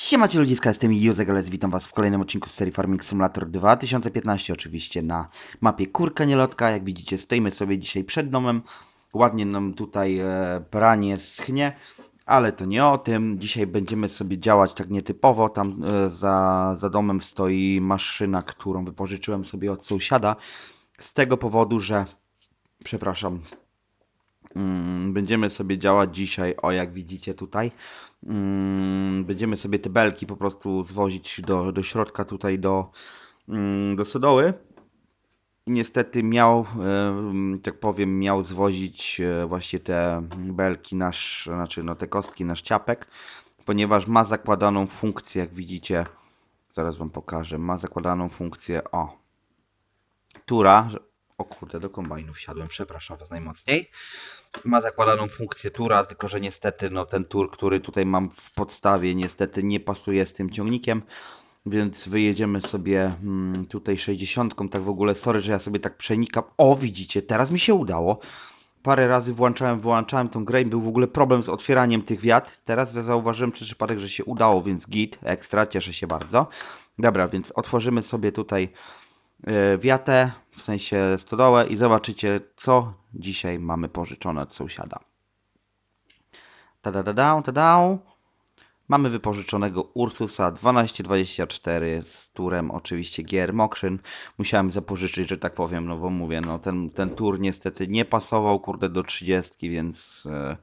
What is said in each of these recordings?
Siemacie ludziska, jestem Józef witam was w kolejnym odcinku z serii Farming Simulator 2015 oczywiście na mapie Kurka Nielotka, jak widzicie stoimy sobie dzisiaj przed domem, ładnie nam tutaj e, pranie schnie, ale to nie o tym, dzisiaj będziemy sobie działać tak nietypowo, tam e, za, za domem stoi maszyna, którą wypożyczyłem sobie od sąsiada, z tego powodu, że, przepraszam, Będziemy sobie działać dzisiaj, o jak widzicie tutaj. Mm, Będziemy sobie te belki po prostu zwozić do, do środka tutaj do, mm, do sodoły. I niestety miał, tak powiem, miał zwozić e, właśnie te belki nasz, znaczy no te kostki nasz ciapek, ponieważ ma zakładaną funkcję, jak widzicie, zaraz wam pokażę, ma zakładaną funkcję, o, tura, o kurde, do kombajnu wsiadłem, przepraszam was najmocniej ma zakładaną funkcję tura, tylko że niestety no, ten tur, który tutaj mam w podstawie, niestety nie pasuje z tym ciągnikiem, więc wyjedziemy sobie mm, tutaj 60. Tak w ogóle, sorry, że ja sobie tak przenikam. O, widzicie, teraz mi się udało. Parę razy włączałem, wyłączałem tą grę i był w ogóle problem z otwieraniem tych wiat. Teraz zauważyłem przez przypadek, że się udało, więc git, ekstra, cieszę się bardzo. Dobra, więc otworzymy sobie tutaj e, wiatę, w sensie stodołę i zobaczycie, co dzisiaj mamy pożyczone od sąsiada. Tada, tada, tada. Mamy wypożyczonego Ursusa 1224 z turem oczywiście gier Mokrzyn. Musiałem zapożyczyć, że tak powiem, no bo mówię, no ten, ten tur niestety nie pasował, kurde, do 30, więc e,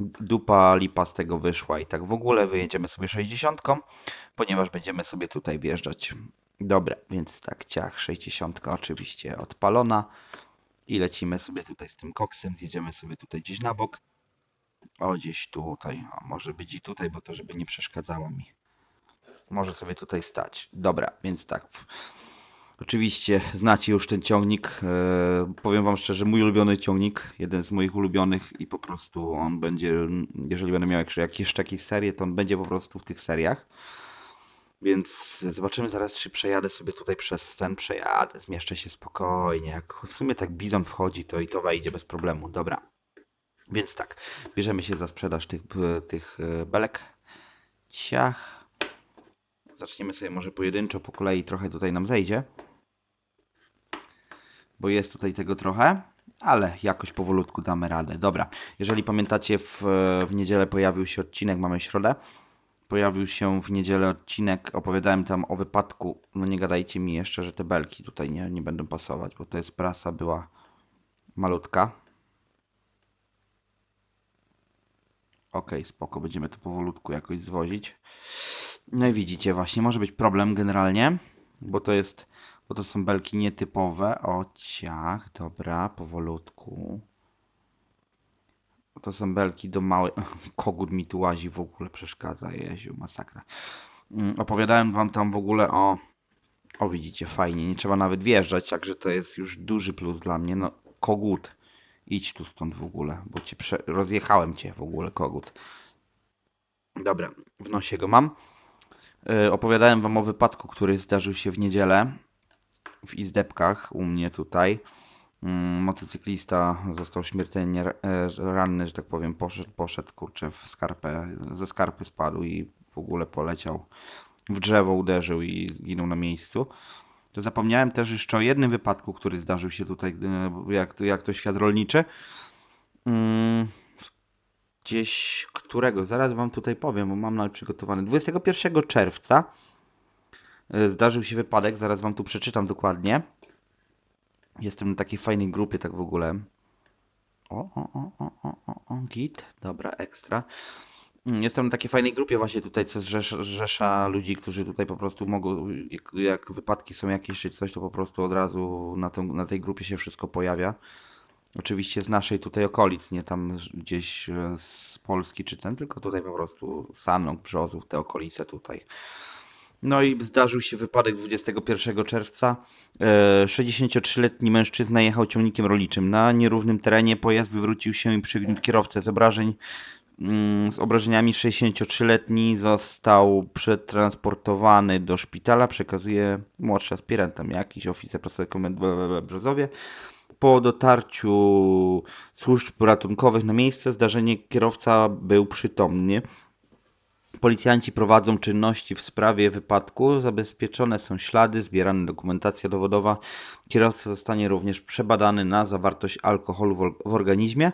dupa lipa z tego wyszła i tak w ogóle wyjedziemy sobie 60, ponieważ będziemy sobie tutaj wjeżdżać. Dobra, więc tak, ciach 60 oczywiście odpalona i lecimy sobie tutaj z tym koksem, zjedziemy sobie tutaj gdzieś na bok. O, gdzieś tutaj, a może być i tutaj, bo to żeby nie przeszkadzało mi. Może sobie tutaj stać. Dobra, więc tak. Oczywiście znacie już ten ciągnik. e, powiem Wam szczerze, mój ulubiony ciągnik, jeden z moich ulubionych i po prostu on będzie, jeżeli będę miał jeszcze jakieś serie, to on będzie po prostu w tych seriach. Więc zobaczymy zaraz, czy przejadę sobie tutaj przez ten. Przejadę, zmieszczę się spokojnie. Jak w sumie tak bizon wchodzi, to i to wejdzie bez problemu. Dobra. Więc tak, bierzemy się za sprzedaż tych, tych e, belek. Ciach. Zaczniemy sobie może pojedynczo, po kolei trochę tutaj nam zejdzie. Bo jest tutaj tego trochę, ale jakoś powolutku damy radę. Dobra, jeżeli pamiętacie, w, w niedzielę pojawił się odcinek, mamy środę. Pojawił się w niedzielę odcinek, opowiadałem tam o wypadku. No nie gadajcie mi jeszcze, że te belki tutaj nie, nie będą pasować, bo to jest prasa była malutka. Okej, spoko, będziemy to powolutku jakoś zwozić. No i widzicie, właśnie może być problem generalnie, bo to jest, bo to są belki nietypowe. O ciach, dobra, powolutku. To są belki do małej... Kogut mi tu łazi w ogóle, przeszkadza, jeziu, masakra. Mm, Opowiadałem wam tam w ogóle o... O, widzicie, fajnie, nie trzeba nawet wjeżdżać, także to jest już duży plus dla mnie. No, kogut, idź tu stąd w ogóle, bo cię prze... rozjechałem cię w ogóle, kogut. Dobra, w nosie go mam. Yy, opowiadałem wam o wypadku, który zdarzył się w niedzielę w Izdebkach u mnie tutaj. Mm, Motocyklista został śmiertelnie e, ranny, że tak powiem, poszedł, poszedł kurczę w skarpę, ze skarpy spadł i w ogóle poleciał w drzewo, uderzył i zginął na miejscu. To zapomniałem też jeszcze o jednym wypadku, który zdarzył się tutaj, e, jak, jak to świat rolniczy. Mm, Gdzieś którego, zaraz wam tutaj powiem, bo mam nawet przygotowany. 21 czerwca e, zdarzył się wypadek, zaraz wam tu przeczytam dokładnie. Jestem na takiej fajnej grupie, tak w ogóle. O, o, o, o, o, o, o, git, dobra, ekstra. Mm, Jestem na takiej fajnej grupie właśnie tutaj, co zrzesza, zrzesza ludzi, którzy tutaj po prostu mogą, jak, jak wypadki są jakieś czy coś, to po prostu od razu na, tą, na tej grupie się wszystko pojawia. Oczywiście z naszej tutaj okolic, nie tam gdzieś e, z Polski czy ten, tylko tutaj po prostu Sanok, Brzozów, te okolice tutaj. No i zdarzył się wypadek 21 czerwca. E, 63-letni mężczyzna jechał ciągnikiem rolniczym. Na nierównym terenie pojazd wywrócił się i przygniótł kierowcę. Z obrażeń mm, z obrażeniami 63-letni został przetransportowany do szpitala. Przekazuje młodszy aspirant, tam jakiś oficer prasowy komend Brzozowie. Po dotarciu służb ratunkowych na miejsce zdarzenie kierowca był przytomny. Policjanci prowadzą czynności w sprawie wypadku. Zabezpieczone są ślady, zbierana dokumentacja dowodowa. Kierowca zostanie również przebadany na zawartość alkoholu w or- w organizmie.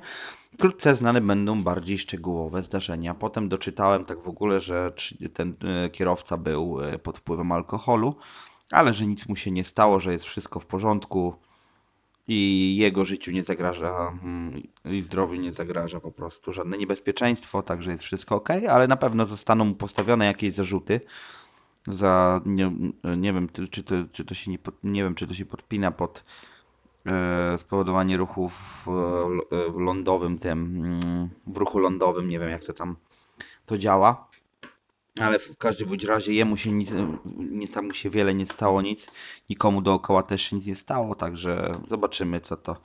Wkrótce znane będą bardziej szczegółowe zdarzenia. Potem doczytałem tak w ogóle, że ten e, kierowca był e, pod wpływem alkoholu, ale że nic mu się nie stało, że jest wszystko w porządku i jego życiu nie zagraża mm, i zdrowiu nie zagraża po prostu żadne niebezpieczeństwo, także jest wszystko ok, ale na pewno zostaną mu postawione jakieś zarzuty za nie, nie wiem czy- to, czy to się nie, nie wiem czy to się podpina pod e, spowodowanie ruchu w, w lądowym tym mm, w ruchu lądowym, nie wiem jak to tam to działa. Ale w każdym bądź razie jemu się nic, nie tam mu się wiele nie stało nic, nikomu dookoła też nic nie stało, także zobaczymy co to.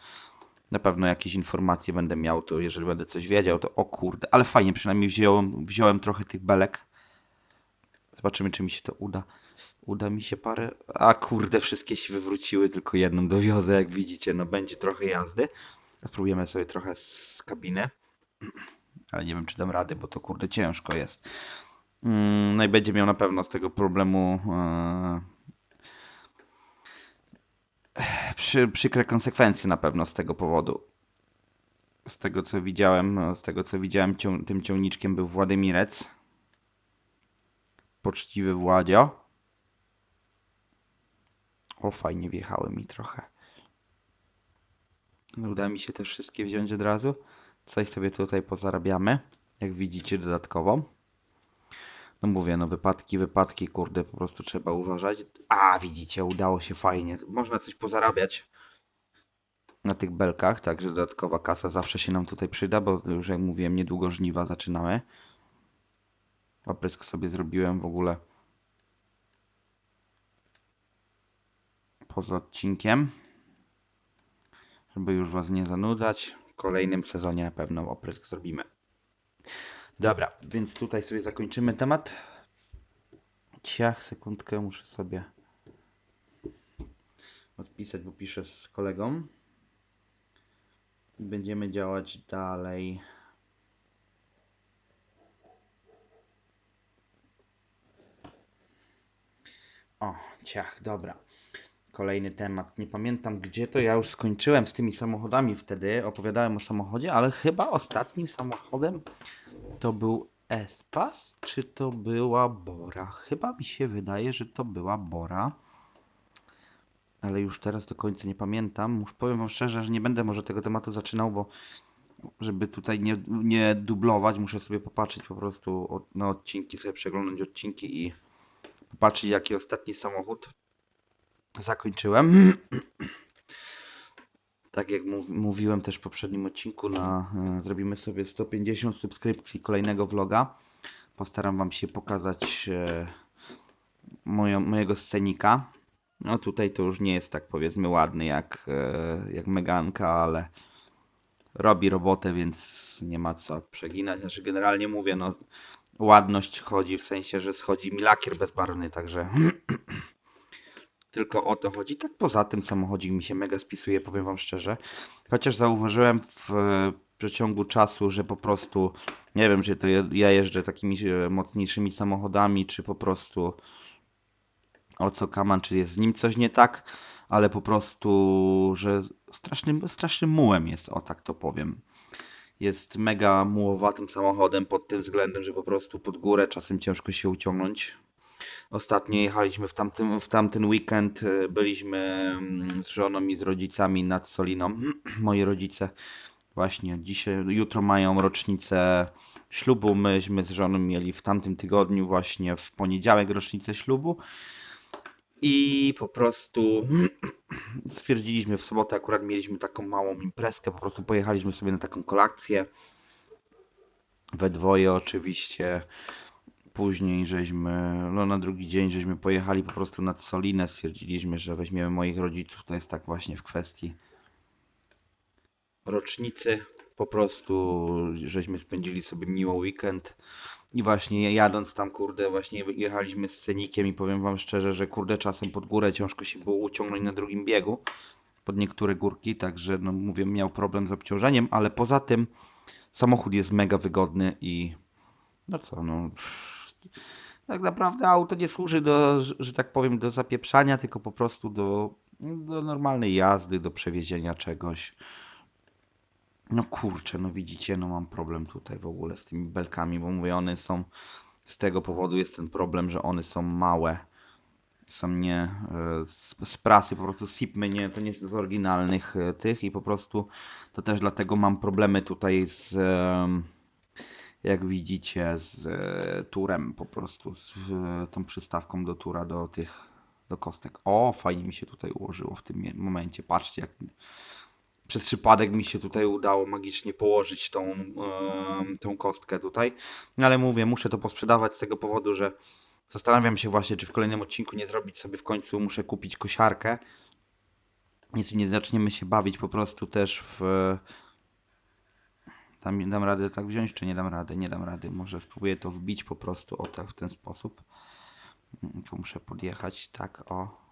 Na pewno jakieś informacje będę miał, to jeżeli będę coś wiedział, to o kurde, ale fajnie, przynajmniej wziąłem, wziąłem trochę tych belek. Zobaczymy czy mi się to uda. Uda mi się parę. A kurde, wszystkie się wywróciły, tylko jedną dowiozę, jak widzicie, no będzie trochę jazdy. Spróbujemy sobie trochę z kabiny. Ale nie wiem czy dam rady, bo to kurde ciężko jest. Mm, No i będzie miał na pewno z tego problemu e, przy, przykre konsekwencje na pewno z tego powodu. Z tego co widziałem, z tego co widziałem, tym ciągniczkiem był Władimirec. Poczciwy Władzio. O, fajnie wjechały mi trochę. No, Uda mi się te wszystkie wziąć od razu. Coś sobie tutaj pozarabiamy, jak widzicie dodatkowo. No mówię, no wypadki, wypadki, kurde, po prostu trzeba uważać. A, widzicie, udało się fajnie. Można coś pozarabiać na tych belkach, także dodatkowa kasa zawsze się nam tutaj przyda, bo już jak mówiłem, niedługo żniwa zaczynamy. Oprysk sobie zrobiłem w ogóle poza odcinkiem, żeby już was nie zanudzać. W kolejnym sezonie na pewno oprysk zrobimy. Dobra, więc tutaj sobie zakończymy temat. Ciach, sekundkę, muszę sobie odpisać, bo piszę z kolegą. I będziemy działać dalej. O, ciach, dobra. Kolejny temat. Nie pamiętam gdzie to. Ja już skończyłem z tymi samochodami wtedy. Opowiadałem o samochodzie, ale chyba ostatnim samochodem to był Espas, czy to była Bora? Chyba mi się wydaje, że to była Bora. Ale już teraz do końca nie pamiętam. Już powiem wam szczerze, że nie będę może tego tematu zaczynał, bo żeby tutaj nie, nie dublować, muszę sobie popatrzeć po prostu na odcinki, sobie przeglądać odcinki i popatrzeć jaki ostatni samochód zakończyłem. Tak jak mów, mówiłem też w poprzednim odcinku, na, e, zrobimy sobie 150 subskrypcji kolejnego vloga. Postaram Wam się pokazać e, moją, mojego scenika. No tutaj to już nie jest tak powiedzmy ładny jak, e, jak Meganka, ale robi robotę, więc nie ma co przeginać. Znaczy generalnie mówię, no ładność chodzi w sensie, że schodzi mi lakier bezbarwny, także tylko o to chodzi. Tak poza tym samochodzik mi się mega spisuje, powiem wam szczerze. Chociaż zauważyłem w e, przeciągu czasu, że po prostu nie wiem, czy to ja jeżdżę takimi e, mocniejszymi samochodami, czy po prostu o co kaman, czy jest z nim coś nie tak, ale po prostu, że strasznym, strasznym mułem jest, o tak to powiem. Jest mega mułowatym samochodem pod tym względem, że po prostu pod górę czasem ciężko się uciągnąć. Ostatnio jechaliśmy w tamtym, w tamten weekend, y, byliśmy mm, z żoną i z rodzicami nad Soliną. Moi rodzice właśnie dzisiaj, jutro mają rocznicę ślubu. Myśmy z żoną mieli w tamtym tygodniu właśnie w poniedziałek rocznicę ślubu. I po prostu stwierdziliśmy w sobotę akurat mieliśmy taką małą imprezkę, po prostu pojechaliśmy sobie na taką kolację. We dwoje oczywiście. Później żeśmy, no na drugi dzień żeśmy pojechali po prostu nad Solinę. Stwierdziliśmy, że weźmiemy moich rodziców. To jest tak właśnie w kwestii rocznicy. Po prostu żeśmy spędzili sobie miło weekend. I właśnie jadąc tam, kurde, właśnie jechaliśmy z scenikiem i powiem wam szczerze, że kurde czasem pod górę ciężko się było uciągnąć na drugim biegu pod niektóre górki, także no mówię, miał problem z obciążeniem, ale poza tym samochód jest mega wygodny i no co, no tak naprawdę auto nie służy do, że, tak powiem, do zapieprzania, tylko po prostu do, do normalnej jazdy, do przewiezienia czegoś. No kurczę, no widzicie, no mam problem tutaj w ogóle z tymi belkami, bo mówię, one są, z tego powodu jest ten problem, że one są małe. Są nie e, z, z prasy, po prostu sipmy, nie, to nie jest z oryginalnych e, tych i po prostu to też dlatego mam problemy tutaj z, em, jak widzicie, z e, turem po prostu, z e, tą przystawką do tura, do tych, do kostek. O, fajnie mi się tutaj ułożyło w tym momencie, patrzcie jak przez przypadek mi się tutaj udało magicznie położyć tą, em, tą kostkę tutaj. No ale mówię, muszę to posprzedawać z tego powodu, że zastanawiam się właśnie, czy w kolejnym odcinku nie zrobić sobie w końcu, muszę kupić kosiarkę. Jeśli nie zaczniemy się bawić po prostu też w... Tam dam radę tak wziąć, czy nie dam rady? Nie dam rady. Może spróbuję to wbić po prostu o tak w ten sposób. Mm, Tu muszę podjechać, tak o.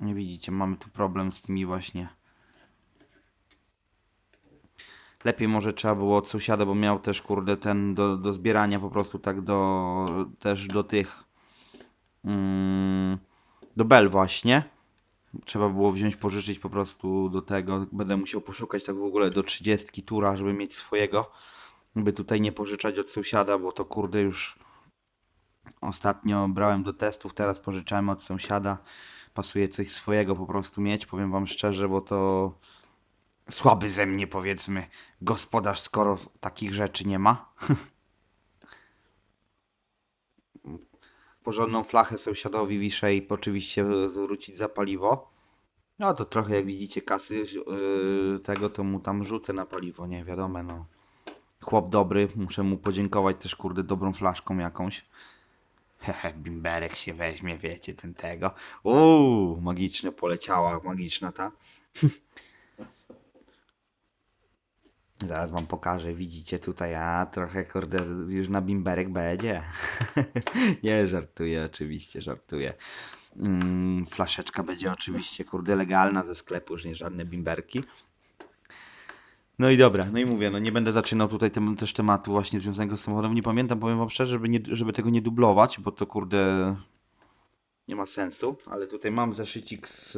Nie widzicie, mamy tu problem z tymi właśnie. Lepiej może trzeba było od sąsiada, bo miał też kurde ten do, do zbierania po prostu tak do też do tych mm, do bel właśnie. Trzeba było wziąć, pożyczyć po prostu do tego. Będę musiał poszukać tak w ogóle do 30 tura, żeby mieć swojego. By tutaj nie pożyczać od sąsiada, bo to kurde już ostatnio brałem do testów, teraz pożyczałem od sąsiada. Pasuje coś swojego po prostu mieć, powiem wam szczerze, bo to słaby ze mnie powiedzmy gospodarz, skoro takich rzeczy nie ma. Porządną flachę sąsiadowi wiszę i oczywiście zwrócić za paliwo. No to trochę jak widzicie kasy yy, tego to mu tam rzucę na paliwo, nie wiadomo no. Chłop dobry, muszę mu podziękować też kurde dobrą flaszką jakąś. Hehe, bimberek się weźmie, wiecie, ten tego. Uuu, magicznie poleciała, magiczna ta. Zaraz wam pokażę, widzicie tutaj, a trochę kurde już na bimberek będzie. Nie, żartuję, oczywiście, żartuję. Mm, flaszeczka będzie oczywiście kurde legalna ze sklepu, już nie żadne bimberki. No i dobra, no i mówię, no nie będę zaczynał tutaj tem, też tematu właśnie związanego z samochodem. Nie pamiętam, powiem wam szczerze, żeby, nie, żeby tego nie dublować, bo to kurde nie ma sensu, ale tutaj mam zeszycik z,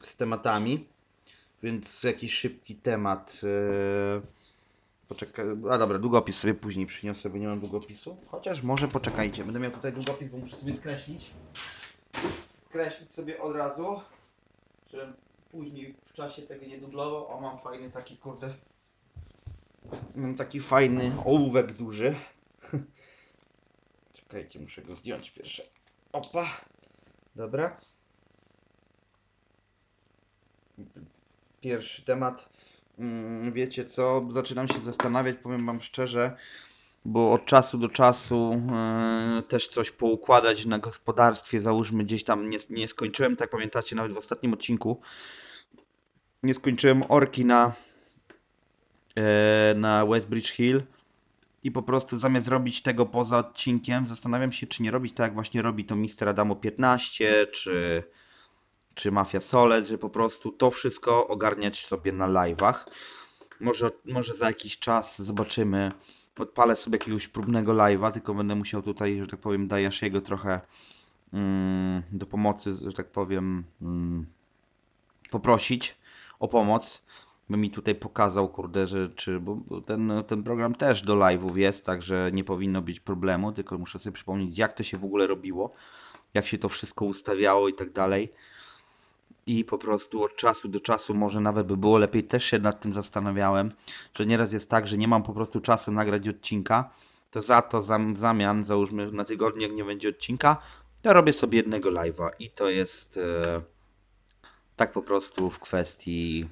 z tematami, więc jakiś szybki temat. e, Poczekaj, a dobra, długopis sobie później przyniosę, bo nie mam długopisu. Chociaż może poczekajcie, będę miał tutaj długopis, bo muszę sobie skreślić. Skreślić sobie od razu, żebym później w czasie tego nie dublował. O, mam fajny taki, kurde. Mam taki fajny ołówek duży. Czekajcie, muszę go zdjąć pierwsze. Opa. Dobra. Pierwszy temat. Mm, Wiecie co? Zaczynam się zastanawiać, powiem Wam szczerze, bo od czasu do czasu e, też coś poukładać na gospodarstwie. Załóżmy gdzieś tam nie, nie skończyłem, tak pamiętacie, nawet w ostatnim odcinku nie skończyłem orki na, e, na Westbridge Hill i po prostu zamiast robić tego poza odcinkiem, zastanawiam się, czy nie robić tak jak właśnie robi to Mister Adamo 15, czy, czy Mafia Solec, że po prostu to wszystko ogarniać sobie na live'ach. Może, może za jakiś czas zobaczymy, odpalę sobie jakiegoś próbnego live'a, tylko będę musiał tutaj, że tak powiem, Dajashiego trochę mm, do pomocy, że tak powiem, mm, poprosić o pomoc, by mi tutaj pokazał, kurde, że czy, bo ten, ten program też do live'ów jest, także nie powinno być problemu, tylko muszę sobie przypomnieć, jak to się w ogóle robiło, jak się to wszystko ustawiało i tak dalej. I po prostu od czasu do czasu może nawet by było lepiej, też się nad tym zastanawiałem, że nieraz jest tak, że nie mam po prostu czasu nagrać odcinka, to za to w zamian, załóżmy na tygodniu, jak nie będzie odcinka, to robię sobie jednego live'a i to jest e, tak po prostu w kwestii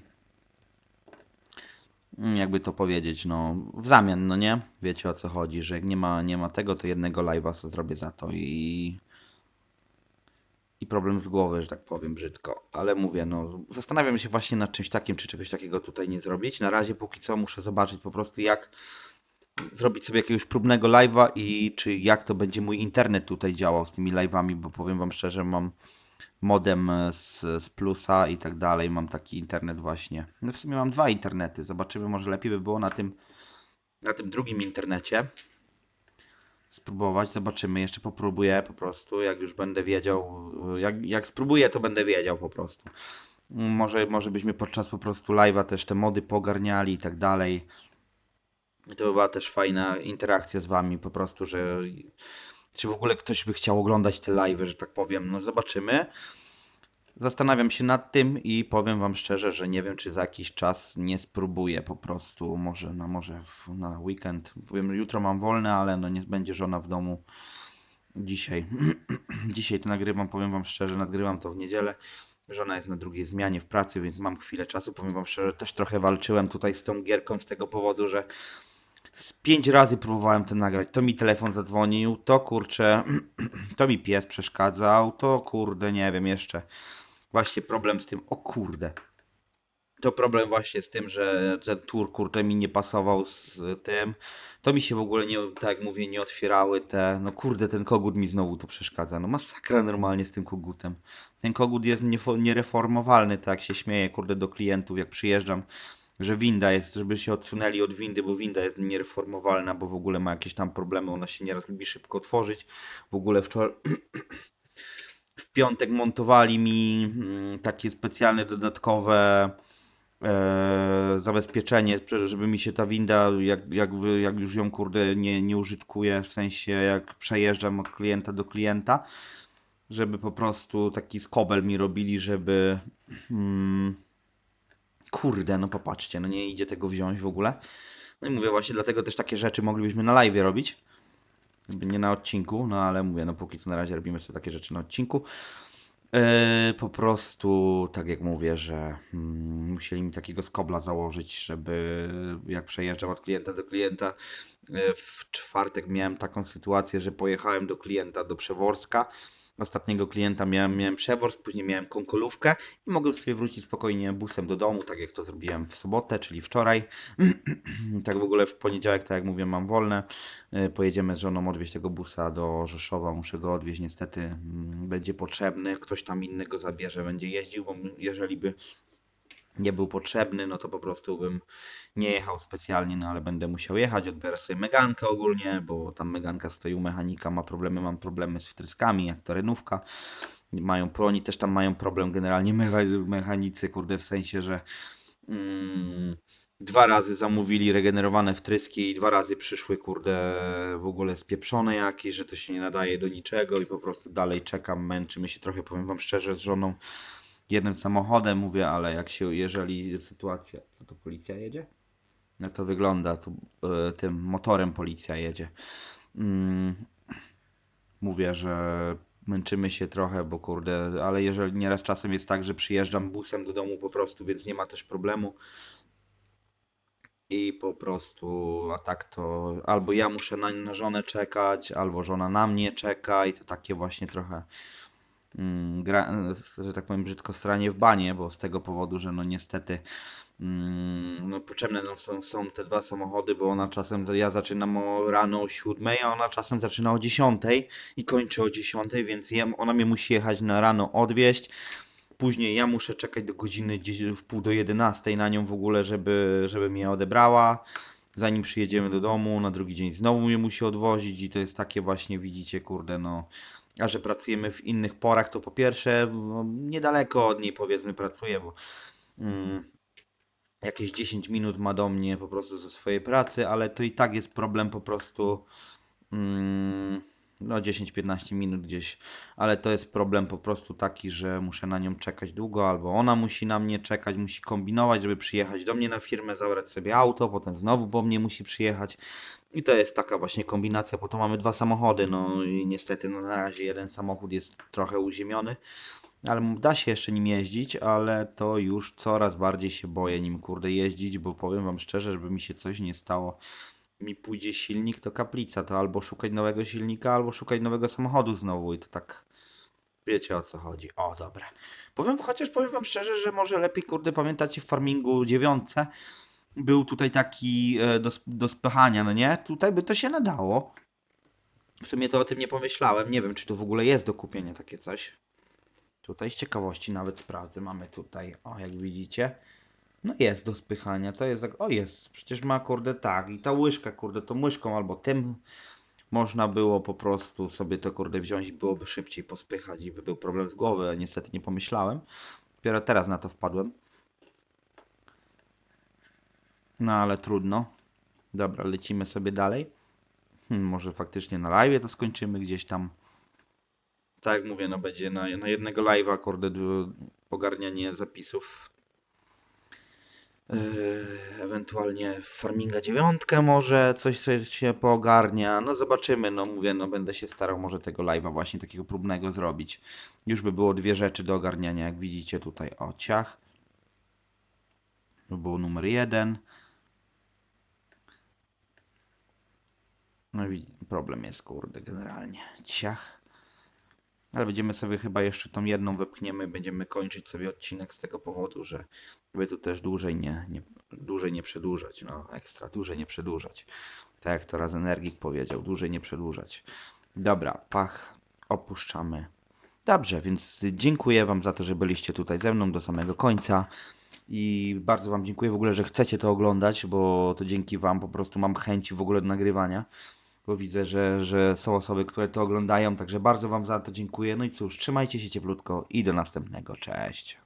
mm, jakby to powiedzieć, no w zamian, no nie? Wiecie o co chodzi, że jak nie ma, nie ma tego, to jednego live'a sobie zrobię za to i i problem z głowy, że tak powiem brzydko. Ale mówię, no zastanawiam się właśnie nad czymś takim, czy czegoś takiego tutaj nie zrobić. Na razie póki co muszę zobaczyć po prostu jak zrobić sobie jakiegoś próbnego live'a i czy jak to będzie mój internet tutaj działał z tymi live'ami, bo powiem wam szczerze, mam modem z, z plusa i tak dalej, mam taki internet właśnie. No w sumie mam dwa internety, zobaczymy, może lepiej by było na tym na tym drugim internecie. Spróbować, zobaczymy. Jeszcze popróbuję po prostu. Jak już będę wiedział, jak, jak spróbuję, to będę wiedział po prostu. Może, może byśmy podczas po prostu live'a też te mody pogarniali i tak dalej. To by była też fajna interakcja z wami, po prostu, że czy w ogóle ktoś by chciał oglądać te live'y, że tak powiem. No zobaczymy. Zastanawiam się nad tym i powiem wam szczerze, że nie wiem, czy za jakiś czas nie spróbuję po prostu. Może, no może w, na weekend. Powiem, że jutro mam wolne, ale no nie będzie żona w domu dzisiaj. dzisiaj to nagrywam, powiem wam szczerze, nagrywam to w niedzielę. Żona jest na drugiej zmianie w pracy, więc mam chwilę czasu. Powiem wam szczerze, też trochę walczyłem tutaj z tą gierką z tego powodu, że z pięć razy próbowałem to nagrać. To mi telefon zadzwonił, to kurczę, to mi pies przeszkadzał, to kurde, nie wiem jeszcze. Właśnie problem z tym, o kurde. To problem właśnie z tym, że ten tur kurde mi nie pasował z tym. To mi się w ogóle nie, tak jak mówię, nie otwierały te. No kurde, ten kogut mi znowu to przeszkadza. No masakra normalnie z tym kogutem. Ten kogut jest niereformowalny, tak się śmieję, kurde, do klientów, jak przyjeżdżam, że winda jest, żeby się odsunęli od windy, bo winda jest niereformowalna, bo w ogóle ma jakieś tam problemy, ona się nieraz lubi szybko otworzyć. W ogóle wczoraj, w piątek montowali mi mm, takie specjalne, dodatkowe e, zabezpieczenie, żeby mi się ta winda, jak, jak, jak już ją kurde nie, nie użytkuję, w sensie jak przejeżdżam od klienta do klienta, żeby po prostu taki skobel mi robili, żeby mm, kurde, no popatrzcie, no nie idzie tego wziąć w ogóle. No i mówię właśnie, dlatego też takie rzeczy moglibyśmy na live robić. Nie na odcinku, no ale mówię, no póki co na razie robimy sobie takie rzeczy na odcinku. Yy, po prostu, tak jak mówię, że mm, musieli mi takiego skobla założyć, żeby jak przejeżdżam od klienta do klienta. Yy, w czwartek miałem taką sytuację, że pojechałem do klienta do Przeworska. Ostatniego klienta miałem, miałem później miałem konkolówkę i mogłem sobie wrócić spokojnie busem do domu, tak jak to zrobiłem w sobotę, czyli wczoraj. tak w ogóle w poniedziałek, tak jak mówię, mam wolne. Yy, Pojedziemy z żoną odwieźć tego busa do Rzeszowa. Muszę go odwieźć, niestety mm, będzie potrzebny. Ktoś tam inny go zabierze, będzie jeździł, bo jeżeli by nie był potrzebny, no to po prostu bym nie jechał specjalnie, no ale będę musiał jechać. Odbiorę sobie Megankę ogólnie, bo tam Meganka stoi u mechanika, ma problemy, mam problemy z wtryskami, jak to renówka. Mają, oni też tam mają problem generalnie mecha- mechanicy, kurde, w sensie, że mm, dwa razy zamówili regenerowane wtryski i dwa razy przyszły, kurde, w ogóle spieprzone jakieś, że to się nie nadaje do niczego i po prostu dalej czekam, męczymy się trochę, powiem wam szczerze, z żoną jednym samochodem mówię, ale jak się, jeżeli sytuacja, co to policja jedzie? No to wygląda, tu e, tym motorem policja jedzie. Mm, mówię, że męczymy się trochę, bo kurde, ale jeżeli nieraz czasem jest tak, że przyjeżdżam busem do domu po prostu, więc nie ma też problemu. I po prostu, a tak to albo ja muszę na, na żonę czekać, albo żona na mnie czeka i to takie właśnie trochę gra, że tak powiem brzydko stranie w banie, bo z tego powodu, że no niestety mm, no potrzebne nam są, są te dwa samochody, bo ona czasem, ja zaczynam o rano o 7, a ona czasem zaczyna o 10 i kończy o 10, więc ja, ona mnie musi jechać na rano odwieźć. Później ja muszę czekać do godziny gdzieś w pół do 11 na nią w ogóle, żeby, żeby mnie odebrała. Zanim przyjedziemy do domu, na drugi dzień znowu mnie musi odwozić i to jest takie właśnie, widzicie, kurde, no. A że pracujemy w innych porach, to po pierwsze, no, niedaleko od niej powiedzmy pracuję, bo mm, jakieś 10 minut ma do mnie po prostu ze swojej pracy, ale to i tak jest problem po prostu. Mm, no 10-15 minut gdzieś, ale to jest problem po prostu taki, że muszę na nią czekać długo, albo ona musi na mnie czekać, musi kombinować, żeby przyjechać do mnie na firmę, zabrać sobie auto, potem znowu po mnie musi przyjechać. I to jest taka właśnie kombinacja, bo to mamy dwa samochody, no i niestety no na razie jeden samochód jest trochę uziemiony, ale da się jeszcze nim jeździć, ale to już coraz bardziej się boję nim kurde jeździć, bo powiem wam szczerze, żeby mi się coś nie stało, mi pójdzie silnik, to kaplica, to albo szukać nowego silnika, albo szukać nowego samochodu znowu i to tak wiecie o co chodzi. O, dobra. Powiem, chociaż powiem wam szczerze, że może lepiej, kurde, pamiętacie w Farmingu 9 był tutaj taki e, do, do spychania, no nie? Tutaj by to się nadało. W sumie to o tym nie pomyślałem. Nie wiem, czy tu w ogóle jest do kupienia takie coś. Tutaj z ciekawości nawet sprawdzę. Mamy tutaj, o jak widzicie, No jest do spychania, to jest, jak- o jest, przecież ma kurde tak i ta łyżka kurde tą łyżką albo tym można było po prostu sobie to kurde wziąć i byłoby szybciej pospychać i by był problem z głowy, a niestety nie pomyślałem. Dopiero teraz na to wpadłem. No ale trudno. Dobra, lecimy sobie dalej. Hmm, może faktycznie na live to skończymy gdzieś tam. Tak jak mówię, no będzie na, na jednego live'a kurde ogarnianie zapisów. Yy, ewentualnie Farminga dziewiątkę może coś sobie się poogarnia. No zobaczymy, no mówię, no będę się starał może tego live'a właśnie takiego próbnego zrobić. Już by było dwie rzeczy do ogarniania, jak widzicie tutaj. O, ciach. To był numer jeden. No i problem jest, kurde, generalnie. Ciach. Ale będziemy sobie chyba jeszcze tą jedną wepchniemy, będziemy kończyć sobie odcinek z tego powodu, że by tu też dłużej nie, nie, dłużej nie przedłużać, no ekstra, dłużej nie przedłużać. Tak jak to raz Energik powiedział, dłużej nie przedłużać. Dobra, pach, opuszczamy. Dobrze, więc dziękuję Wam za to, że byliście tutaj ze mną do samego końca. I bardzo Wam dziękuję w ogóle, że chcecie to oglądać, bo to dzięki Wam po prostu mam chęci w ogóle do nagrywania. Bo widzę, że, że są osoby, które to oglądają, także bardzo Wam za to dziękuję. No i cóż, trzymajcie się cieplutko i do następnego. Cześć.